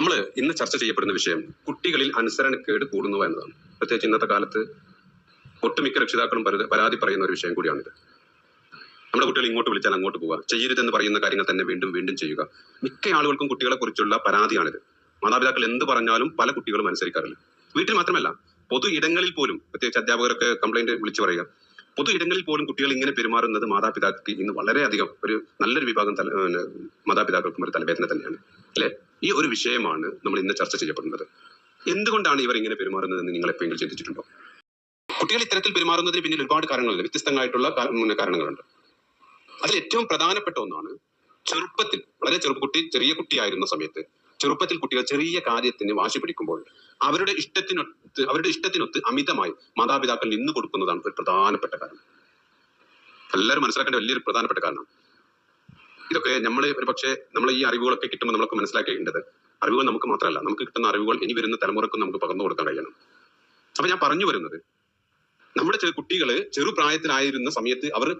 നമ്മൾ ഇന്ന് ചർച്ച ചെയ്യപ്പെടുന്ന വിഷയം കുട്ടികളിൽ അനുസരണക്കേട് കൂടുന്നു എന്നതാണ്. പ്രത്യേകിച്ച് ഇന്നത്തെ കാലത്ത് ഒട്ടുമിക്ക രക്ഷിതാക്കളും പരാതി- പറയുന്ന ഒരു വിഷയം കൂടിയാണിത്. നമ്മുടെ കുട്ടികൾ ഇങ്ങോട്ട് വിളിച്ചാൽ അങ്ങോട്ട് പോവുക. ചെയ്യരുതെന്ന് പറയുന്ന കാര്യങ്ങൾ തന്നെ വീണ്ടും വീണ്ടും ചെയ്യുക. മിക്ക ആളുകൾക്കും കുട്ടികളെ കുറിച്ചുള്ള പരാതിയാണിത്. മാതാപിതാക്കൾ എന്ത് പറഞ്ഞാലും പല കുട്ടികളും അനുസരിക്കാറില്ല. വീട്ടിൽ മാത്രമല്ല പൊതു ഇടങ്ങളിൽ പോലും പ്രത്യേകിച്ച് അധ്യാപകരൊക്കെ കംപ്ലൈന്റ് വിളിച്ചു പറയുക. പൊതു ഇടങ്ങളിൽ പോലും കുട്ടികൾ ഇങ്ങനെ പെരുമാറുന്നത് മാതാപിതാക്കൾക്ക് ഇന്ന് വളരെയധികം ഒരു നല്ലൊരു വിഭാഗം മാതാപിതാക്കൾക്കും ഒരു തലവേദന തന്നെയാണ്. അല്ലെ? ഈ ഒരു വിഷയമാണ് നമ്മൾ ഇന്ന് ചർച്ച ചെയ്യപ്പെടുന്നത്. എന്തുകൊണ്ടാണ് ഇവർ ഇങ്ങനെ പെരുമാറുന്നത് എന്ന് നിങ്ങൾ എപ്പോഴെങ്കിലും ചിന്തിച്ചിട്ടുണ്ടോ? കുട്ടികൾ ഇത്തരത്തിൽ പെരുമാറുന്നതിന് പിന്നിൽ ഒരുപാട് കാരണങ്ങളുണ്ട്. വ്യത്യസ്തങ്ങളായിട്ടുള്ള കാരണങ്ങളുണ്ട്. അതിൽ ഏറ്റവും പ്രധാനപ്പെട്ട ഒന്നാണ് ചെറുപ്പത്തിൽ വളരെ ചെറുപ്പക്കുട്ടി ചെറിയ കുട്ടിയായിരുന്ന സമയത്ത് ചെറുപ്പത്തിൽ കുട്ടികൾ ചെറിയ കാര്യത്തിന് വാശി പിടിക്കുമ്പോൾ അവരുടെ ഇഷ്ടത്തിനൊത്ത് അവരുടെ ഇഷ്ടത്തിനൊത്ത് അമിതമായി മാതാപിതാക്കൾ നിന്ന് കൊടുക്കുന്നതാണ് ഒരു പ്രധാനപ്പെട്ട കാരണം. എല്ലാവരും മനസ്സിലാക്കേണ്ട വലിയൊരു പ്രധാനപ്പെട്ട കാരണം. ഇതൊക്കെ നമ്മൾ ഒരു പക്ഷേ നമ്മൾ ഈ അറിവുകളൊക്കെ കിട്ടുമ്പോൾ നമ്മൾക്ക് മനസ്സിലാക്കേണ്ടത്. അറിവുകൾ നമുക്ക് മാത്രമല്ല നമുക്ക് കിട്ടുന്ന അറിവുകൾ ഇനി വരുന്ന തലമുറക്കും നമുക്ക് പകർന്നു കൊടുക്കാൻ കഴിയണം. അപ്പൊ ഞാൻ പറഞ്ഞു വരുന്നത് നമ്മുടെ കുട്ടികൾ ചെറുപ്രായത്തിലായിരുന്ന സമയത്ത് അവർ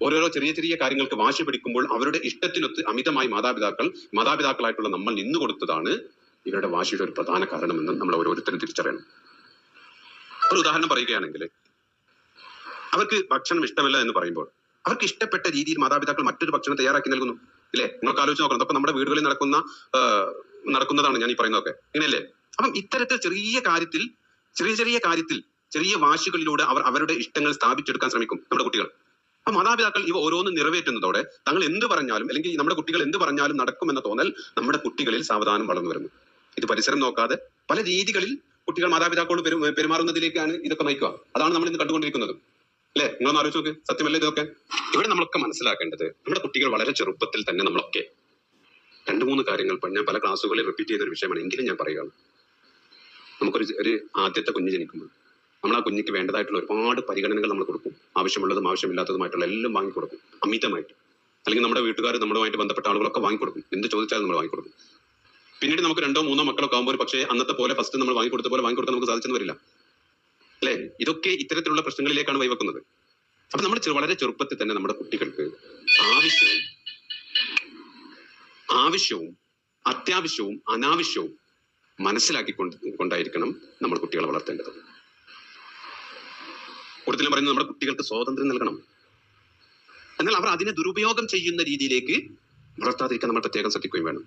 ഓരോരോ ചെറിയ ചെറിയ കാര്യങ്ങൾക്ക് വാശി പിടിക്കുമ്പോൾ അവരുടെ ഇഷ്ടത്തിനൊത്ത് അമിതമായി മാതാപിതാക്കൾ മാതാപിതാക്കളായിട്ടുള്ള നമ്മൾ നിന്നു കൊടുത്തതാണ് ഇവരുടെ വാശിയുടെ ഒരു പ്രധാന കാരണമെന്ന് നമ്മൾ ഓരോരുത്തരും തിരിച്ചറിയണം. ഒരു ഉദാഹരണം പറയുകയാണെങ്കിൽ അവർക്ക് ഭക്ഷണം ഇഷ്ടമല്ല എന്ന് പറയുമ്പോൾ അവർക്ക് ഇഷ്ടപ്പെട്ട രീതിയിൽ മാതാപിതാക്കൾ മറ്റൊരു ഭക്ഷണം തയ്യാറാക്കി നൽകുന്നു. ഇല്ലേ? നിങ്ങൾക്ക് ആലോചിച്ച് നോക്കണം. അതൊക്കെ നമ്മുടെ വീടുകളിൽ നടക്കുന്ന നടക്കുന്നതാണ് ഞാൻ ഈ പറയുന്നതൊക്കെ. ഇങ്ങനെയല്ലേ? അപ്പം ഇത്തരത്തിൽ ചെറിയ കാര്യത്തിൽ ചെറിയ ചെറിയ കാര്യത്തിൽ ചെറിയ വാശികളിലൂടെ അവർ അവരുടെ ഇഷ്ടങ്ങൾ സ്ഥാപിച്ചെടുക്കാൻ ശ്രമിക്കും നമ്മുടെ കുട്ടികൾ. അപ്പൊ മാതാപിതാക്കൾ ഇവ ഓരോന്നും നിറവേറ്റുന്നതോടെ തങ്ങൾ എന്ത് പറഞ്ഞാലും അല്ലെങ്കിൽ നമ്മുടെ കുട്ടികൾ എന്ത് പറഞ്ഞാലും നടക്കുമെന്ന തോന്നൽ നമ്മുടെ കുട്ടികളിൽ സാവധാനം വളർന്നു വരുന്നു. ഇത് പരിസരം നോക്കാതെ പല രീതികളിൽ കുട്ടികൾ മാതാപിതാക്കളോട് പെരുമാറുന്നതിലേക്കാണ് ഇതൊക്കെ നയിക്കുക. അതാണ് നമ്മൾ ഇന്ന് കണ്ടുകൊണ്ടിരിക്കുന്നത്. അല്ലെ? നിങ്ങളൊന്ന് ആലോചിച്ച് നോക്ക്. സത്യമല്ലേ ഇതൊക്കെ? ഇവിടെ നമ്മളൊക്കെ മനസ്സിലാക്കേണ്ടത് നമ്മുടെ കുട്ടികൾ വളരെ ചെറുപ്പത്തിൽ തന്നെ നമ്മളൊക്കെ രണ്ടു മൂന്ന് കാര്യങ്ങൾ ഞാൻ പല ക്ലാസ്സുകളിൽ റിപ്പീറ്റ് ചെയ്തൊരു വിഷയമാണ്. എങ്കിലും ഞാൻ പറയുകയാണ്. നമുക്കൊരു ഒരു ആദ്യത്തെ കുഞ്ഞ് ജനിക്കുമ്പോൾ നമ്മൾ ആ കുഞ്ഞിക്ക് വേണ്ടതായിട്ടുള്ള ഒരുപാട് പരിഗണനകൾ നമ്മൾ കൊടുക്കും. ആവശ്യമുള്ളതും ആവശ്യമില്ലാത്തതുമായിട്ടുള്ള എല്ലാം വാങ്ങിക്കൊടുക്കും. അമിതമായിട്ട്. അല്ലെങ്കിൽ നമ്മുടെ വീട്ടുകാർ നമ്മളുമായിട്ട് ബന്ധപ്പെട്ട ആളുകളൊക്കെ വാങ്ങിക്കൊടുക്കും. എന്ത് ചോദിച്ചാലും നമ്മൾ വാങ്ങിക്കൊടുക്കും. പിന്നീട് നമുക്ക് രണ്ടോ മൂന്നോ മക്കളൊക്കെ ആകുമ്പോൾ പക്ഷേ അന്നത്തെ പോലെ ഫസ്റ്റ് നമ്മൾ വാങ്ങിക്കൊടുത്ത പോലെ വാങ്ങിക്കൊടുക്കാൻ നമുക്ക് സാധിച്ചെന്ന് വരില്ല. അല്ലെ? ഇതൊക്കെ ഇത്തരത്തിലുള്ള പ്രശ്നങ്ങളിലേക്കാണ് വൈവക്കുന്നത് അപ്പൊ നമ്മൾ വളരെ ചെറുപ്പത്തിൽ തന്നെ നമ്മുടെ കുട്ടികൾക്ക് ആവശ്യവും ആവശ്യവും അത്യാവശ്യവും അനാവശ്യവും മനസ്സിലാക്കിക്കൊണ്ട് കൊണ്ടായിരിക്കണം നമ്മൾ കുട്ടികളെ വളർത്തേണ്ടത്. കൂടുതലും പറയുന്നത് നമ്മുടെ കുട്ടികൾക്ക് സ്വാതന്ത്ര്യം നൽകണം. എന്നാൽ അവർ അതിനെ ദുരുപയോഗം ചെയ്യുന്ന രീതിയിലേക്ക് വളർത്താതിരിക്കാൻ നമ്മൾ പ്രത്യേകം ശ്രദ്ധിക്കുകയും വേണം.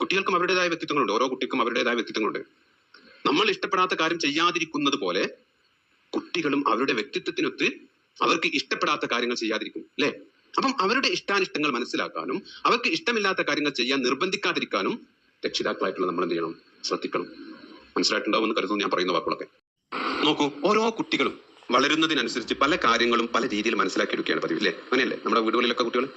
കുട്ടികൾക്കും അവരുടേതായ വ്യക്തിത്വങ്ങളുണ്ട്. ഓരോ കുട്ടിക്കും അവരുടേതായ വ്യക്തിത്വങ്ങളുണ്ട്. നമ്മൾ ഇഷ്ടപ്പെടാത്ത കാര്യം ചെയ്യാതിരിക്കുന്നത് പോലെ കുട്ടികളും അവരുടെ വ്യക്തിത്വത്തിനൊത്ത് അവർക്ക് ഇഷ്ടപ്പെടാത്ത കാര്യങ്ങൾ ചെയ്യാതിരിക്കും അല്ലെ? അപ്പം അവരുടെ ഇഷ്ടാനിഷ്ടങ്ങൾ മനസ്സിലാക്കാനും അവർക്ക് ഇഷ്ടമില്ലാത്ത കാര്യങ്ങൾ ചെയ്യാൻ നിർബന്ധിക്കാതിരിക്കാനും രക്ഷിതാക്കളായിട്ടുള്ള നമ്മൾ എന്ത് ചെയ്യണം? ശ്രദ്ധിക്കണം. മനസ്സിലായിട്ടുണ്ടാവും എന്ന് കരുതുന്നു ഞാൻ പറയുന്ന വാക്കുകളൊക്കെ. നോക്കൂ ഓരോ കുട്ടികളും വളരുന്നതിനനുസരിച്ച് പല കാര്യങ്ങളും പല രീതിയിൽ മനസ്സിലാക്കിയെടുക്കുകയാണ് പതിവ് അല്ലേ? അങ്ങനെയല്ലേ? നമ്മുടെ വീടുകളിലൊക്കെ കുട്ടികൾ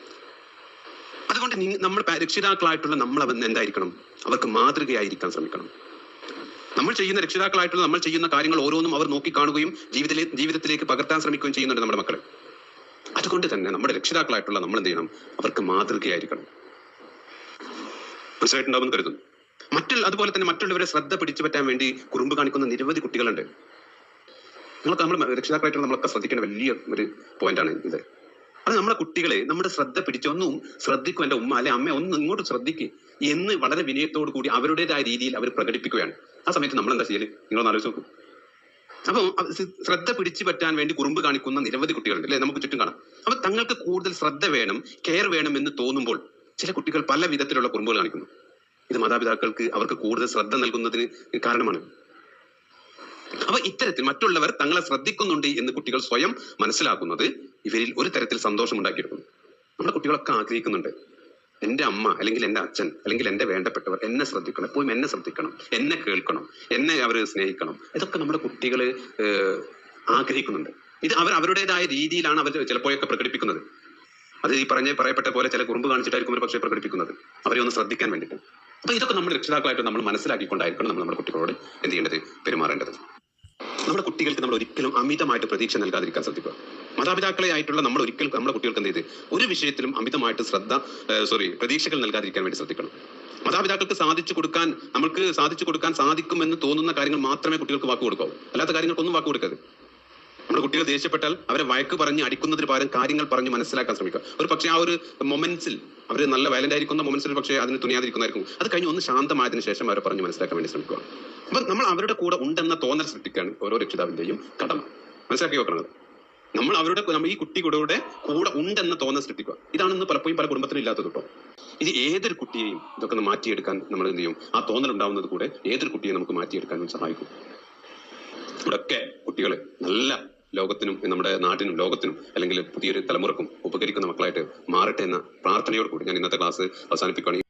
അതുകൊണ്ട് നമ്മൾ രക്ഷിതാക്കളായിട്ടുള്ള നമ്മൾ എന്തായിരിക്കണം? അവർക്ക് മാതൃകയായിരിക്കാൻ ശ്രമിക്കണം. നമ്മൾ ചെയ്യുന്ന രക്ഷിതാക്കളായിട്ടുള്ള നമ്മൾ ചെയ്യുന്ന കാര്യങ്ങൾ ഓരോന്നും അവർ നോക്കിക്കാണുകയും ജീവിതത്തിലെ ജീവിതത്തിലേക്ക് പകർത്താൻ ശ്രമിക്കുകയും ചെയ്യുന്നുണ്ട് നമ്മുടെ മക്കൾ അതുകൊണ്ട് തന്നെ നമ്മുടെ രക്ഷിതാക്കളായിട്ടുള്ള നമ്മൾ എന്ത് ചെയ്യണം? അവർക്ക് മാതൃകയായിരിക്കണം. മനസ്സിലായിട്ടുണ്ടാവും എന്ന് കരുതുന്നു. മറ്റുള്ള അതുപോലെ തന്നെ മറ്റുള്ളവരെ ശ്രദ്ധ പിടിച്ചു പറ്റാൻ വേണ്ടി കുറുമ്പ് കാണിക്കുന്ന നിരവധി കുട്ടികളുണ്ട്. നമ്മൾക്ക് നമ്മൾ രക്ഷിതാക്കളായിട്ടുള്ള നമ്മളൊക്കെ ശ്രദ്ധിക്കേണ്ട വലിയ ഒരു പോയിന്റാണ് ഇത്. അത് നമ്മുടെ കുട്ടികളെ നമ്മുടെ ശ്രദ്ധ പിടിച്ച് ഒന്നും ശ്രദ്ധിക്കും എന്റെ ഉമ്മ അല്ലെ അമ്മ ഒന്ന് ഇങ്ങോട്ട് ശ്രദ്ധിക്കുക എന്ന് വളരെ വിനയത്തോടു കൂടി അവരുടേതായ രീതിയിൽ അവർ പ്രകടിപ്പിക്കുകയാണ്. ആ സമയത്ത് നമ്മൾ എന്താ ചെയ്യൽ? നിങ്ങളൊന്ന് ആലോചിച്ച് നോക്കൂ. അപ്പൊ ശ്രദ്ധ പിടിച്ചു പറ്റാൻ വേണ്ടി കുറുമ്പ് കാണിക്കുന്ന നിരവധി കുട്ടികളുണ്ട് അല്ലെ? നമുക്ക് ചുറ്റും കാണാം. അപ്പൊ തങ്ങൾക്ക് കൂടുതൽ ശ്രദ്ധ വേണം കെയർ വേണം എന്ന് തോന്നുമ്പോൾ ചില കുട്ടികൾ പല വിധത്തിലുള്ള കുറുമ്പുകൾ കാണിക്കുന്നു. ഇത് മാതാപിതാക്കൾക്ക് അവർക്ക് കൂടുതൽ ശ്രദ്ധ നൽകുന്നതിന് കാരണമാണ്. അപ്പൊ ഇത്തരത്തിൽ മറ്റുള്ളവർ തങ്ങളെ ശ്രദ്ധിക്കുന്നുണ്ട് എന്ന് കുട്ടികൾ സ്വയം മനസ്സിലാക്കുന്നത് ഇവരിൽ ഒരു തരത്തിൽ സന്തോഷം ഉണ്ടാക്കിയെടുക്കുന്നു നമ്മുടെ കുട്ടികളൊക്കെ ആഗ്രഹിക്കുന്നുണ്ട്. എന്റെ അമ്മ അല്ലെങ്കിൽ എന്റെ അച്ഛൻ അല്ലെങ്കിൽ എന്റെ വേണ്ടപ്പെട്ടവർ എന്നെ ശ്രദ്ധിക്കണം എപ്പോഴും എന്നെ ശ്രദ്ധിക്കണം എന്നെ കേൾക്കണം എന്നെ അവർ സ്നേഹിക്കണം. ഇതൊക്കെ നമ്മുടെ കുട്ടികൾ ആഗ്രഹിക്കുന്നുണ്ട്. ഇത് അവർ അവരുടേതായ രീതിയിലാണ് അവർ ചിലപ്പോഴൊക്കെ പ്രകടിപ്പിക്കുന്നത്. അത് ഈ പറഞ്ഞ പറയപ്പെട്ട പോലെ ചില കുറുമ്പ് കാണിച്ചിട്ടായിരിക്കും പക്ഷേ പ്രകടിപ്പിക്കുന്നത്. അവരെ ഒന്ന് ശ്രദ്ധിക്കാൻ വേണ്ടിയിട്ട്. അപ്പൊ ഇതൊക്കെ നമ്മൾ രക്ഷിതാക്കളായിട്ട് നമ്മൾ മനസ്സിലാക്കിക്കൊണ്ടായിരിക്കണം നമ്മൾ നമ്മുടെ കുട്ടികളോട് എന്ത് ചെയ്യേണ്ടത്? പെരുമാറേണ്ടത്. നമ്മുടെ കുട്ടികൾക്ക് നമ്മൾ ഒരിക്കലും അമിതമായിട്ട് പ്രതീക്ഷ നൽകാതിരിക്കാൻ ശ്രദ്ധിക്കുക. മാതാപിതാക്കളെ ആയിട്ടുള്ള നമ്മൾ ഒരിക്കലും നമ്മുടെ കുട്ടികൾക്ക് എന്ത് ചെയ്ത്? ഒരു വിഷയത്തിലും അമിതമായിട്ട് ശ്രദ്ധ സോറി പ്രതീക്ഷകൾ നൽകാതിരിക്കാൻ വേണ്ടി ശ്രദ്ധിക്കണം. മാതാപിതാക്കൾക്ക് സാധിച്ചു കൊടുക്കാൻ നമ്മൾക്ക് സാധിച്ചു കൊടുക്കാൻ സാധിക്കുമെന്ന് തോന്നുന്ന കാര്യങ്ങൾ മാത്രമേ കുട്ടികൾക്ക് വാക്ക് കൊടുക്കാവൂ അല്ലാത്ത കാര്യങ്ങൾക്കൊന്നും വാക്ക് കൊടുക്കരുത് നമ്മുടെ കുട്ടികൾ ദേഷ്യപ്പെട്ടാൽ അവരെ വഴക്ക് പറഞ്ഞ് അടിക്കുന്നതിന് പകരം കാര്യങ്ങൾ പറഞ്ഞ് മനസ്സിലാക്കാൻ ശ്രമിക്കുക. ഒരു പക്ഷേ ആ ഒരു മൊമെന്റ്സിൽ അവർ നല്ല വയലന്റ് ആയിരിക്കുന്ന മൊമെന്റ്സിൽ പക്ഷേ അതിന് തുണിയാതിരിക്കുന്നതായിരിക്കും അത് കഴിഞ്ഞ് ഒന്ന് ശാന്തമായതിനു ശേഷം അവരെ പറഞ്ഞ് മനസ്സിലാക്കാൻ വേണ്ടി ശ്രമിക്കുക. അപ്പൊ നമ്മൾ അവരുടെ കൂടെ ഉണ്ടെന്ന തോന്നൽ സൃഷ്ടിക്കാൻ ഓരോ രക്ഷിതാവിന്റെയും കടമ. മനസ്സിലാക്കി വെക്കണത്? നമ്മൾ അവരുടെ നമ്മൾ ഈ കുട്ടികളുടെ കൂടെ ഉണ്ടെന്ന തോന്നൽ സൃഷ്ടിക്കുക. ഇതാണ് ഇന്ന് പലപ്പോഴും പല കുടുംബത്തിലും ഇല്ലാത്തത് കേട്ടോ. ഇത് ഏതൊരു കുട്ടിയെയും ഇതൊക്കെ മാറ്റിയെടുക്കാൻ നമ്മൾ എന്ത് ചെയ്യും? ആ തോന്നൽ ഉണ്ടാവുന്നത് കൂടെ ഏതൊരു കുട്ടിയെ നമുക്ക് മാറ്റിയെടുക്കാൻ സഹായിക്കും. ഇവിടൊക്കെ കുട്ടികളെ നല്ല ലോകത്തിനും നമ്മുടെ നാട്ടിനും ലോകത്തിനും അല്ലെങ്കിൽ പുതിയൊരു തലമുറക്കും ഉപകരിക്കുന്ന മക്കളായിട്ട് മാറട്ടെ എന്ന പ്രാർത്ഥനയോട് കൂടി ഞാൻ ഇന്നത്തെ ക്ലാസ് അവസാനിപ്പിക്കുകയാണ്.